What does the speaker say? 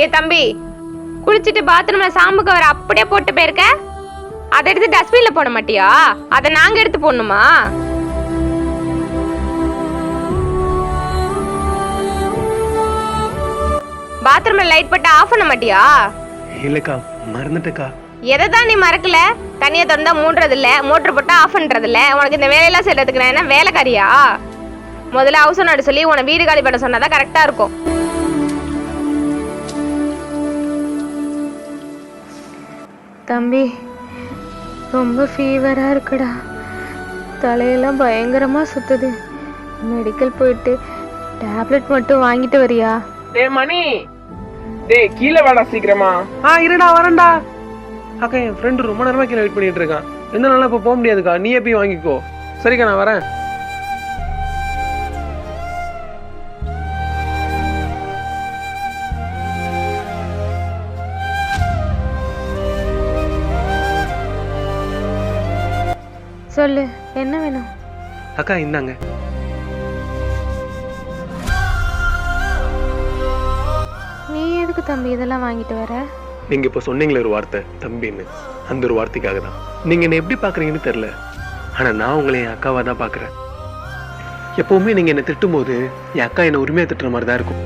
ஏ தம்பி குளிச்சிட்டு பாத்ரூம்ல சாம்பு கவர் அப்படியே போட்டு போயிருக்க? அதை எடுத்து டஸ்ட்பின்ல போட மாட்டியா? அதை நாங்க எடுத்து போடணுமா? பாத்ரூம்ல லைட் போட்டு ஆஃப் பண்ண மாட்டியா? இல்லக்கா மறந்துட்டக்கா. எதை தான் நீ மறக்கல? தனியா திறந்தா மூடுறது இல்ல மோட்டர் போட்டா ஆஃப் பண்றது இல்ல உனக்கு இந்த வேலையெல்லாம் செய்யறதுக்கு நான் என்ன வேலைக்காரியா? முதல்ல ஹவுஸ் ஓனர் சொல்லி உன வீடு காலி பண்ண சொன்னாதான் கரெக்டா இருக்கும். தம்பி ரொம்ப ஃபீவரா இருக்குடா. தலையெல்லாம் பயங்கரமா சுத்துது. மெடிக்கல் போயிட்டு டேப்லெட் மட்டும் வாங்கிட்டு வரியா? டேய் மணி. டேய் கீழே வாடா சீக்கிரமா. ஆ இருடா வரேன்டா. அக்கா என் ஃப்ரெண்டு ரொம்ப நேரமா கீழே வெயிட் பண்ணிட்டு இருக்கான். எந்த நாளா இப்போ போக முடியாதுக்கா. நீயே போய் வாங்கிக்கோ. சரிக்கா நான் வரேன். சொல்லு என்ன வேணும்? அக்கா இந்தாங்க. நீ எதுக்கு தம்பி இதெல்லாம் வாங்கிட்டு வர? நீங்க இப்போ சொன்னீங்களே ஒரு வார்த்தை தம்பின்னு. அந்த ஒரு வார்த்தைக்காக தான். நீங்க என்ன எப்படி பாக்குறீங்கன்னு தெரியல. ஆனா நான் உங்களை என் அக்காவா தான் பாக்குறேன் எப்பவுமே நீங்க என்ன திட்டும் போது என் அக்கா என்ன உரிமையா திட்டுற மாதிரி தான் இருக்கும்.